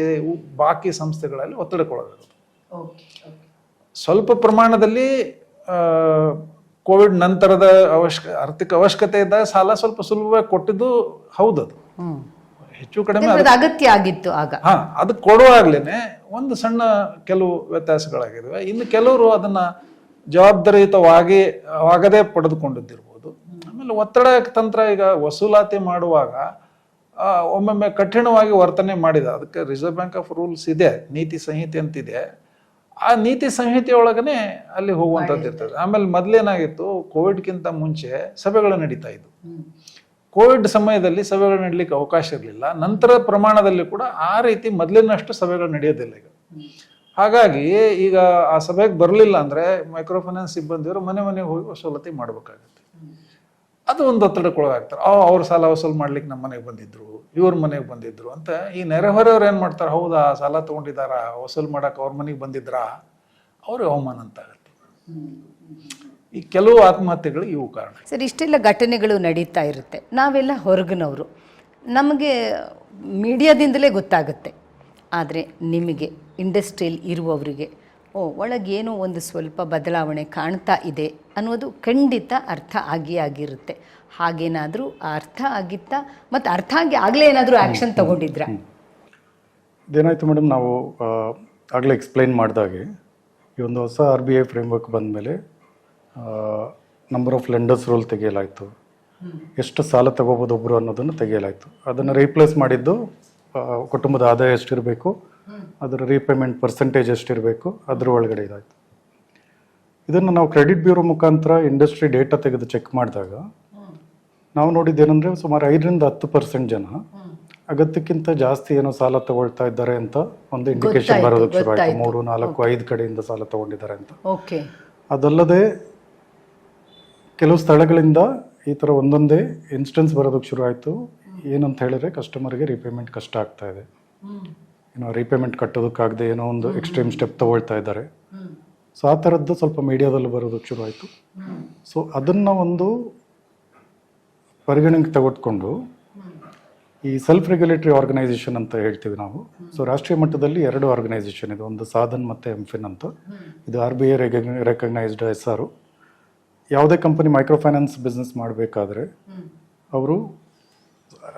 ಬಾಕಿ ಸಂಸ್ಥೆಗಳಲ್ಲಿ ಒತ್ತಡಕ್ಕೊಳಗಾಗುತ್ತೆ ಸ್ವಲ್ಪ ಪ್ರಮಾಣದಲ್ಲಿ ಕೋವಿಡ್ ನಂತರದ ಅವಶ್ಯ ಆರ್ಥಿಕ ಅವಶ್ಯಕತೆ ಇದ್ದಾಗ ಸಾಲ ಸ್ವಲ್ಪ ಸುಲಭವಾಗಿ ಕೊಟ್ಟಿದ್ದು ಹೌದದು. ಹೆಚ್ಚು ಕಡಿಮೆ ಅಗತ್ಯ ಆಗಿತ್ತು ಆಗ. ಹಾ ಅದು ಕೊಡುವಾಗ್ಲೇನೆ ಒಂದು ಸಣ್ಣ ಕೆಲವು ವ್ಯತ್ಯಾಸಗಳಾಗಿದ್ದಾವೆ ಇನ್ನು ಕೆಲವರು ಅದನ್ನ ಜವಾಬ್ದಾರಿಯುತವಾಗಿ ಆಗದೆ ಪಡೆದುಕೊಂಡಿದ್ದಿರ್ಬೋದು. ಆಮೇಲೆ ಒತ್ತಡ ತಂತ್ರ ಈಗ ವಸೂಲಾತಿ ಮಾಡುವಾಗ ಒಮ್ಮೊಮ್ಮೆ ಕಠಿಣವಾಗಿ ವರ್ತನೆ ಮಾಡಿದ ಅದಕ್ಕೆ ರಿಸರ್ವ್ ಬ್ಯಾಂಕ್ ಆಫ್ ರೂಲ್ಸ್ ಇದೆ ನೀತಿ ಸಂಹಿತೆ ಅಂತಿದೆ. ಆ ನೀತಿ ಸಂಹಿತೆಯೊಳಗನೆ ಅಲ್ಲಿ ಹೋಗುವಂಥದ್ದು ಇರ್ತದೆ ಆಮೇಲೆ ಮೊದಲೇನಾಗಿತ್ತು ಕೋವಿಡ್ಗಿಂತ ಮುಂಚೆ ಸಭೆಗಳು ನಡೀತಾ ಇದ್ವು. ಕೋವಿಡ್ ಸಮಯದಲ್ಲಿ ಸಭೆಗಳು ನಡೀಲಿಕ್ಕೆ ಅವಕಾಶ ಇರಲಿಲ್ಲ. ನಂತರ ಪ್ರಮಾಣದಲ್ಲಿ ಕೂಡ ಆ ರೀತಿ ಮೊದಲಿನಷ್ಟು ಸಭೆಗಳು ನಡೆಯೋದಿಲ್ಲ ಈಗ. ಹಾಗಾಗಿ ಈಗ ಆ ಸಭೆಗೆ ಬರಲಿಲ್ಲ ಅಂದರೆ ಮೈಕ್ರೋ ಫೈನಾನ್ಸ್ ಸಿಬ್ಬಂದಿಯವರು ಮನೆ ಮನೆಗೆ ಹೋಗಿ ವಸೂಲತಿ ಮಾಡಬೇಕಾಗುತ್ತೆ. ಅದು ಒಂದು ಒತ್ತಡಕ್ಕೊಳಗಾಗ್ತಾರೆ. ಆ, ಅವ್ರ ಸಾಲ ವಸೂಲು ಮಾಡ್ಲಿಕ್ಕೆ ನಮ್ಮ ಮನೆಗೆ ಬಂದಿದ್ರು, ಇವ್ರ ಮನೆಗೆ ಬಂದಿದ್ರು ಅಂತ ಈ ನೆರೆಹೊರೆಯವ್ರು ಏನು ಮಾಡ್ತಾರೆ? ಹೌದಾ, ಸಾಲ ತಗೊಂಡಿದಾರ ವಸೂಲು ಮಾಡೋಕೆ ಅವ್ರ ಮನೆಗೆ ಬಂದಿದ್ರಾ? ಅವ್ರಿಗೆ ಅವಮಾನ ಅಂತ ಆಗುತ್ತೆ. ಈ ಕೆಲವು ಆತ್ಮಹತ್ಯೆಗಳು ಇವು ಕಾರಣ. ಸರ್ ಇಷ್ಟೆಲ್ಲ ಘಟನೆಗಳು ನಡೀತಾ ಇರುತ್ತೆ. ನಾವೆಲ್ಲ ಹೊರಗಿನವರು. ನಮಗೆ ಮೀಡಿಯಾದಿಂದಲೇ ಗೊತ್ತಾಗುತ್ತೆ. ಆದರೆ ನಿಮಗೆ ಇಂಡಸ್ಟ್ರಿಯಲ್ಲಿ ಇರುವವರಿಗೆ ಓ ಒಳಗೇನೋ ಒಂದು ಸ್ವಲ್ಪ ಬದಲಾವಣೆ ಕಾಣ್ತಾ ಇದೆ ಅನ್ನೋದು ಖಂಡಿತ ಅರ್ಥ ಆಗಿ ಆಗಿರುತ್ತೆ. ಹಾಗೇನಾದರೂ ಅರ್ಥ ಆಗಿತ್ತಾ? ಮತ್ತು ಅರ್ಥ ಆಗಿ ಆಗಲೇ ಏನಾದರೂ ಆ್ಯಕ್ಷನ್ ತಗೊಂಡಿದ್ರಾ? ಇದೇನಾಯಿತು ಮೇಡಮ್ ನಾವು ಆಗಲೇ ಎಕ್ಸ್ಪ್ಲೈನ್ ಮಾಡಿದಾಗೆ ಈ ಒಂದು ಹೊಸ ಆರ್ ಬಿ ಐ ಫ್ರೇಮ್ವರ್ಕ್ ಬಂದಮೇಲೆ ನಂಬರ್ ಆಫ್ ಲೆಂಡರ್ಸ್ ರೂಲ್ ತೆಗೆಯಲಾಯಿತು. ಎಷ್ಟು ಸಾಲ ತಗೋಬೋದು ಒಬ್ಬರು ಅನ್ನೋದನ್ನು ತೆಗೆಯಲಾಯಿತು. ಅದನ್ನು ರೀಪ್ಲೇಸ್ ಮಾಡಿದ್ದು ಕುಟುಂಬದ ಆದಾಯ ಎಷ್ಟಿರಬೇಕು ಅದರ ರೀಪೇಮೆಂಟ್ ಪರ್ಸೆಂಟೇಜ್ ಎಷ್ಟಿರಬೇಕು ಅದ್ರ ಒಳಗಡೆ ಇದಾಯಿತು. ಇದನ್ನು ನಾವು ಕ್ರೆಡಿಟ್ ಬ್ಯೂರೋ ಮುಖಾಂತರ ಇಂಡಸ್ಟ್ರಿ ಡೇಟಾ ತೆಗೆದು ಚೆಕ್ ಮಾಡಿದಾಗ ನಾವು ನೋಡಿದ್ದೇನೆಂದರೆ ಸುಮಾರು ಐದರಿಂದ ಹತ್ತು ಪರ್ಸೆಂಟ್ ಜನ ಅಗತ್ಯಕ್ಕಿಂತ ಜಾಸ್ತಿ ಏನೋ ಸಾಲ ತಗೊಳ್ತಾ ಇದ್ದಾರೆ ಅಂತ ಒಂದು ಇಂಡಿಕೇಶನ್ ಬರೋದಕ್ಕೆ ಶುರು ಆಯಿತು. ಮೂರು ನಾಲ್ಕು ಐದು ಕಡೆಯಿಂದ ಸಾಲ ತಗೊಂಡಿದ್ದಾರೆ ಅಂತ. ಓಕೆ ಅದಲ್ಲದೆ ಕೆಲವು ಸ್ಥಳಗಳಿಂದ ಈ ಥರ ಒಂದೊಂದೇ ಇನ್ಸ್ಟೆನ್ಸ್ ಬರೋದಕ್ಕೆ ಶುರು ಆಯಿತು ಏನಂತ ಹೇಳಿದ್ರೆ ಕಸ್ಟಮರ್ಗೆ ರೀಪೇಮೆಂಟ್ ಕಷ್ಟ ಆಗ್ತಾ ಇದೆ. ಏನೋ ರೀಪೇಮೆಂಟ್ ಕಟ್ಟೋದಕ್ಕಾಗದೆ ಏನೋ ಒಂದು ಎಕ್ಸ್ಟ್ರೀಮ್ ಸ್ಟೆಪ್ ತಗೊಳ್ತಾ ಇದ್ದಾರೆ. ಸೊ ಆ ಥರದ್ದು ಸ್ವಲ್ಪ ಮೀಡಿಯಾದಲ್ಲಿ ಬರೋದಕ್ಕೆ ಶುರು ಆಯಿತು ಸೊ ಅದನ್ನು ಒಂದು ಪರಿಗಣನೆಗೆ ತೆಗೆದುಕೊಂಡು ಈ ಸೆಲ್ಫ್ ರೆಗ್ಯುಲೇಟರಿ ಆರ್ಗನೈಸೇಷನ್ ಅಂತ ಹೇಳ್ತೀವಿ ನಾವು. ಸೊ ರಾಷ್ಟ್ರೀಯ ಮಟ್ಟದಲ್ಲಿ ಎರಡು ಆರ್ಗನೈಸೇಷನ್ ಇದೆ. ಒಂದು ಸಾಧನ್ ಮತ್ತು ಎಂಫಿನ್ ಅಂತ. ಇದು R B I recognised S R ಯಾವುದೇ ಕಂಪನಿ ಮೈಕ್ರೋ ಫೈನಾನ್ಸ್ ಬಿಸ್ನೆಸ್ ಮಾಡಬೇಕಾದ್ರೆ ಅವರು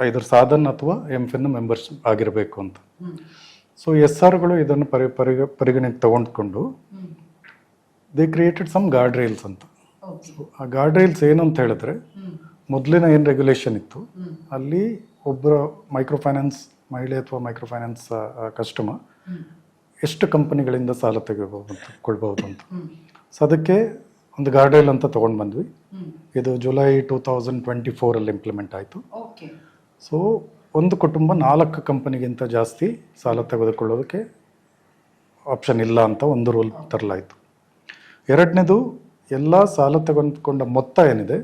ಇದರ ಸಾಧನ್ ಅಥವಾ ಎಂಫಿನ್ ಮೆಂಬರ್ಸ್ ಆಗಿರಬೇಕು ಅಂತ. ಸೊ ಎಸ್ ಆರ್ಗಳು ಇದನ್ನು ಪರಿ ಪರಿಗ ಪರಿಗಣನೆಗೆ ತಗೊಂಡ್ಕೊಂಡು they created some guard rails ಅಂತ. ಆ ಗಾರ್ಡ್ ರೈಲ್ಸ್ ಏನು ಅಂತ ಹೇಳಿದ್ರೆ ಮೊದಲಿನ ಏನು ರೆಗ್ಯುಲೇಷನ್ ಇತ್ತು? ಅಲ್ಲಿ ಒಬ್ಬರ ಮೈಕ್ರೋ ಫೈನಾನ್ಸ್ ಮಹಿಳೆ ಅಥವಾ ಮೈಕ್ರೋ ಫೈನಾನ್ಸ್ ಕಸ್ಟಮರ್ ಎಷ್ಟು ಕಂಪನಿಗಳಿಂದ ಸಾಲ ತೆಗಿಬಹುದು ಅಂತ ಕೊಡ್ಬೋದು ಅಂತ. ಸೊ ಅದಕ್ಕೆ ಒಂದು ಗಾರ್ಡೈಲ್ ಅಂತ ತೊಗೊಂಡು ಬಂದ್ವಿ. ಇದು ಜುಲೈ ಟೂ ತೌಸಂಡ್ ಟ್ವೆಂಟಿ ಫೋರಲ್ಲಿ ಇಂಪ್ಲಿಮೆಂಟ್ ಆಯಿತು. ಸೊ ಒಂದು ಕುಟುಂಬ ನಾಲ್ಕು ಕಂಪನಿಗಿಂತ ಜಾಸ್ತಿ ಸಾಲ ತೆಗೆದುಕೊಳ್ಳೋದಕ್ಕೆ ಆಪ್ಷನ್ ಇಲ್ಲ ಅಂತ ಒಂದು ರೂಲ್ ತರಲಾಯಿತು. ಎರಡನೇದು ಎಲ್ಲ ಸಾಲ ತೆಗೆದುಕೊಂಡ ಮೊತ್ತ ಏನಿದೆ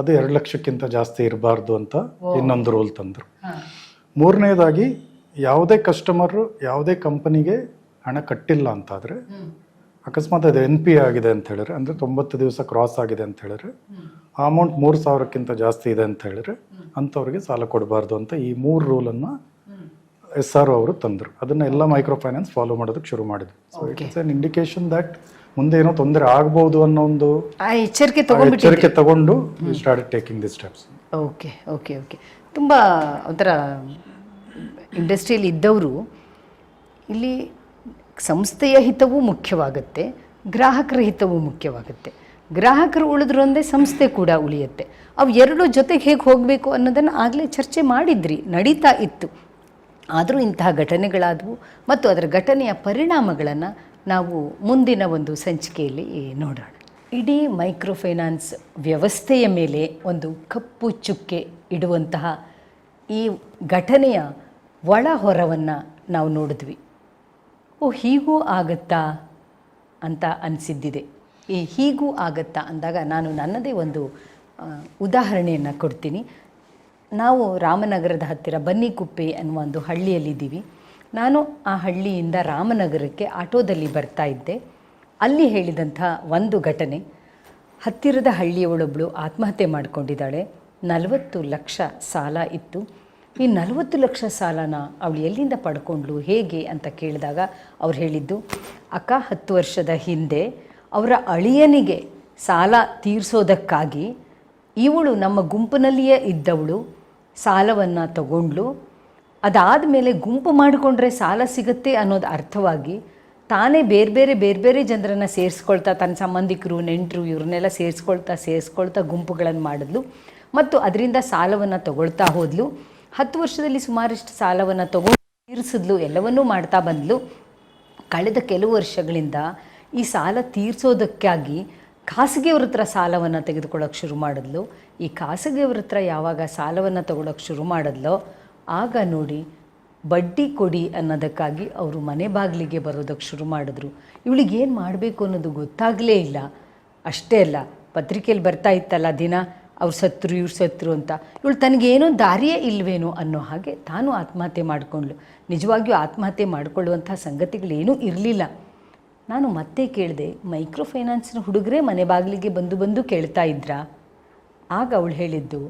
ಅದು ಎರಡು ಲಕ್ಷಕ್ಕಿಂತ ಜಾಸ್ತಿ ಇರಬಾರ್ದು ಅಂತ ಇನ್ನೊಂದು ರೂಲ್ ತಂದರು. ಮೂರನೇದಾಗಿ ಯಾವುದೇ ಕಸ್ಟಮರು ಯಾವುದೇ ಕಂಪನಿಗೆ ಹಣ ಕಟ್ಟಿಲ್ಲ ಅಂತಾದರೆ ಅಕಸ್ಮಾತ್ ಅದು ಎನ್ ಪಿ ಆಗಿದೆ ಅಂತ ಹೇಳಿದ್ರೆ ಅಂದರೆ ತೊಂಬತ್ತು ದಿವಸ ಕ್ರಾಸ್ ಆಗಿದೆ ಅಂತ ಹೇಳಿದ್ರೆ ಆ ಅಮೌಂಟ್ ಮೂರು ಸಾವಿರಕ್ಕಿಂತ ಜಾಸ್ತಿ ಇದೆ ಅಂತ ಹೇಳಿದ್ರೆ ಅಂಥವ್ರಿಗೆ ಸಾಲ ಕೊಡಬಾರ್ದು ಅಂತ ಈ ಮೂರು ರೂಲನ್ನು ಎಸ್ ಆರ್ ಅವರು ತಂದರು. ಅದನ್ನು ಎಲ್ಲ ಮೈಕ್ರೋ ಫೈನಾನ್ಸ್ ಫಾಲೋ ಮಾಡೋದಕ್ಕೆ ಶುರು ಮಾಡಿದ್ರು. So it's an indication that ಮುಂದೆ ಏನೋ ತೊಂದರೆ ಆಗಬಹುದು ಅನ್ನೋ ಒಂದು ಎಚ್ಚರಿಕೆ ತಗೊಂಡು ಎಚ್ಚರಿಕೆ ತಗೊಂಡು start taking the steps okay okay okay ತುಂಬ ಒಂಥರ ಇಂಡಸ್ಟ್ರಿಯಲ್ಲಿ ಇದ್ದವರು ಇಲ್ಲಿ ಸಂಸ್ಥೆಯ ಹಿತವೂ ಮುಖ್ಯವಾಗುತ್ತೆ, ಗ್ರಾಹಕರ ಹಿತವೂ ಮುಖ್ಯವಾಗುತ್ತೆ. ಗ್ರಾಹಕರು ಉಳಿದ್ರು ಅಂದರೆ ಸಂಸ್ಥೆ ಕೂಡ ಉಳಿಯುತ್ತೆ. ಅವು ಎರಡು ಜೊತೆಗೆ ಹೇಗೆ ಹೋಗಬೇಕು ಅನ್ನೋದನ್ನು ಆಗಲೇ ಚರ್ಚೆ ಮಾಡಿದ್ರಿ, ನಡೀತಾ ಇತ್ತು. ಆದರೂ ಇಂತಹ ಘಟನೆಗಳಾದವು ಮತ್ತು ಅದರ ಘಟನೆಯ ಪರಿಣಾಮಗಳನ್ನು ನಾವು ಮುಂದಿನ ಒಂದು ಸಂಚಿಕೆಯಲ್ಲಿ ನೋಡೋಣ. ಇಡೀ ಮೈಕ್ರೋ ಫೈನಾನ್ಸ್ ವ್ಯವಸ್ಥೆಯ ಮೇಲೆ ಒಂದು ಕಪ್ಪು ಚುಕ್ಕೆ ಇಡುವಂತಹ ಈ ಘಟನೆಯ ಒಳ ಹೊರವನ್ನು ನಾವು ನೋಡಿದ್ವಿ. ಓ, ಹೀಗೂ ಆಗತ್ತಾ ಅಂತ ಅನಿಸಿದ್ದಿದೆ. ಈ ಹೀಗೂ ಆಗತ್ತಾ ಅಂದಾಗ ನಾನು ನನ್ನದೇ ಒಂದು ಉದಾಹರಣೆಯನ್ನು ಕೊಡ್ತೀನಿ. ನಾವು ರಾಮನಗರದ ಹತ್ತಿರ ಬನ್ನಿಕುಪ್ಪೆ ಅನ್ನುವ ಒಂದು ಹಳ್ಳಿಯಲ್ಲಿದ್ದೀವಿ. ನಾನು ಆ ಹಳ್ಳಿಯಿಂದ ರಾಮನಗರಕ್ಕೆ ಆಟೋದಲ್ಲಿ ಬರ್ತಾ ಇದ್ದೆ. ಅಲ್ಲಿ ಹೇಳಿದಂಥ ಒಂದು ಘಟನೆ, ಹತ್ತಿರದ ಹಳ್ಳಿಯವಳೊಬ್ಬಳು ಆತ್ಮಹತ್ಯೆ ಮಾಡಿಕೊಂಡಿದ್ದಾಳೆ. ನಲವತ್ತು ಲಕ್ಷ ಸಾಲ ಇತ್ತು. ಈ ನಲವತ್ತು ಲಕ್ಷ ಸಾಲನ ಅವಳು ಎಲ್ಲಿಂದ ಪಡ್ಕೊಂಡ್ಲು ಹೇಗೆ ಅಂತ ಕೇಳಿದಾಗ ಅವ್ರು ಹೇಳಿದ್ದು, ಅಕ್ಕ, ಹತ್ತು ವರ್ಷದ ಹಿಂದೆ ಅವರ ಅಳಿಯನಿಗೆ ಸಾಲ ತೀರಿಸೋದಕ್ಕಾಗಿ ಇವಳು ನಮ್ಮ ಗುಂಪಿನಲ್ಲಿಯೇ ಇದ್ದವಳು, ಸಾಲವನ್ನು ತಗೊಂಡ್ಳು. ಅದಾದ ಮೇಲೆ ಗುಂಪು ಮಾಡಿಕೊಂಡ್ರೆ ಸಾಲ ಸಿಗುತ್ತೆ ಅನ್ನೋದು ಅರ್ಥವಾಗಿ ತಾನೇ ಬೇರೆ ಬೇರೆ ಬೇರೆ ಬೇರೆ ಜನರನ್ನು ಸೇರಿಸ್ಕೊಳ್ತಾ, ತನ್ನ ಸಂಬಂಧಿಕರು, ನೆಂಟರು ಇವ್ರನ್ನೆಲ್ಲ ಸೇರಿಸ್ಕೊಳ್ತಾ ಸೇರಿಸ್ಕೊಳ್ತಾ ಗುಂಪುಗಳನ್ನು ಮಾಡಿದ್ಲು. ಮತ್ತು ಅದರಿಂದ ಸಾಲವನ್ನು ತಗೊಳ್ತಾ ಹೋದ್ಲು. ಹತ್ತು ವರ್ಷದಲ್ಲಿ ಸುಮಾರಷ್ಟು ಸಾಲವನ್ನು ತಗೊಂಡು ತೀರಿಸಿದ್ಲು, ಎಲ್ಲವನ್ನೂ ಮಾಡ್ತಾ ಬಂದ್ಲು. ಕಳೆದ ಕೆಲವು ವರ್ಷಗಳಿಂದ ಈ ಸಾಲ ತೀರಿಸೋದಕ್ಕಾಗಿ ಖಾಸಗಿಯವ್ರ ಹತ್ರ ಸಾಲವನ್ನು ತೆಗೆದುಕೊಳ್ಳೋಕೆ ಶುರು ಮಾಡಿದ್ಲು. ಈ ಖಾಸಗಿಯವ್ರ ಹತ್ರ ಯಾವಾಗ ಸಾಲವನ್ನು ತಗೊಳ್ಳೋಕೆ ಶುರು ಮಾಡಿದ್ಲೋ, ಆಗ ನೋಡಿ ಬಡ್ಡಿ ಕೊಡಿ ಅನ್ನೋದಕ್ಕಾಗಿ ಅವರು ಮನೆ ಬಾಗಿಲಿಗೆ ಬರೋದಕ್ಕೆ ಶುರು ಮಾಡಿದ್ರು. ಇವಳಿಗೆ ಏನು ಮಾಡಬೇಕು ಅನ್ನೋದು ಗೊತ್ತಾಗಲೇ ಇಲ್ಲ. ಅಷ್ಟೇ ಅಲ್ಲ ಪತ್ರಿಕೆಯಲ್ಲಿ ಬರ್ತಾ ಇತ್ತಲ್ಲ ದಿನ. ಅವ್ರು ಸತ್ರು, ಇವ್ರು ಸತ್ರು ಅಂತ. ಇವಳು ತನಗೇನೋ ದಾರಿಯೇ ಇಲ್ವೇನೋ ಅನ್ನೋ ಹಾಗೆ ತಾನು ಆತ್ಮಹತ್ಯೆ ಮಾಡಿಕೊಂಡ್ಳು. ನಿಜವಾಗಿಯೂ ಆತ್ಮಹತ್ಯೆ ಮಾಡಿಕೊಳ್ಳುವಂಥ ಸಂಗತಿಗಳೇನೂ ಇರಲಿಲ್ಲ. ನಾನು ಮತ್ತೆ ಕೇಳಿದೆ, ಮೈಕ್ರೋ ಫೈನಾನ್ಸ್ನ ಹುಡುಗರೇ ಮನೆ ಬಾಗಿಲಿಗೆ ಬಂದು ಬಂದು ಕೇಳ್ತಾ ಇದ್ರಾ? ಆಗ ಅವಳು ಹೇಳಿದ್ದು,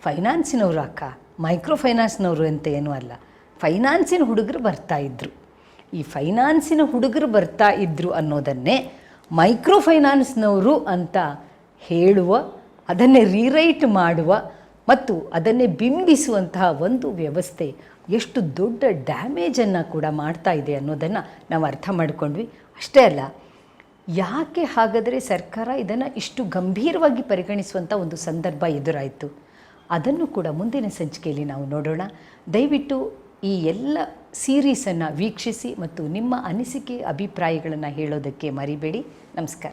ಫೈನಾನ್ಸಿನವರು ಅಕ್ಕ, ಮೈಕ್ರೋ ಫೈನಾನ್ಸ್ನವರು ಅಂತ ಏನೂ ಅಲ್ಲ. ಫೈನಾನ್ಸಿನ ಹುಡುಗರು ಬರ್ತಾ ಇದ್ದರು ಈ ಫೈನಾನ್ಸಿನ ಹುಡುಗರು ಬರ್ತಾ ಇದ್ದರು ಅನ್ನೋದನ್ನೇ ಮೈಕ್ರೋ ಫೈನಾನ್ಸ್ನವರು ಅಂತ ಹೇಳುವ ಅದನ್ನೇ ರೀರೈಟ್ ಮಾಡುವ ಮತ್ತು ಅದನ್ನೇ ಬಿಂಬಿಸುವಂತಹ ಒಂದು ವ್ಯವಸ್ಥೆ ಎಷ್ಟು ದೊಡ್ಡ ಡ್ಯಾಮೇಜನ್ನು ಕೂಡ ಮಾಡ್ತಾ ಇದೆ ಅನ್ನೋದನ್ನು ನಾವು ಅರ್ಥ ಮಾಡಿಕೊಂಡ್ವಿ. ಅಷ್ಟೇ ಅಲ್ಲ, ಯಾಕೆ ಹಾಗಾದರೆ ಸರ್ಕಾರ ಇದನ್ನು ಇಷ್ಟು ಗಂಭೀರವಾಗಿ ಪರಿಗಣಿಸುವಂಥ ಒಂದು ಸಂದರ್ಭ ಎದುರಾಯಿತು? ಅದನ್ನು ಕೂಡ ಮುಂದಿನ ಸಂಚಿಕೆಯಲ್ಲಿ ನಾವು ನೋಡೋಣ. ದಯವಿಟ್ಟು ಈ ಎಲ್ಲ ಸೀರೀಸನ್ನು ವೀಕ್ಷಿಸಿ ಮತ್ತು ನಿಮ್ಮ ಅನಿಸಿಕೆ, ಅಭಿಪ್ರಾಯಗಳನ್ನು ಹೇಳೋದಕ್ಕೆ ಮರಿಬೇಡಿ. ನಮಸ್ಕಾರ.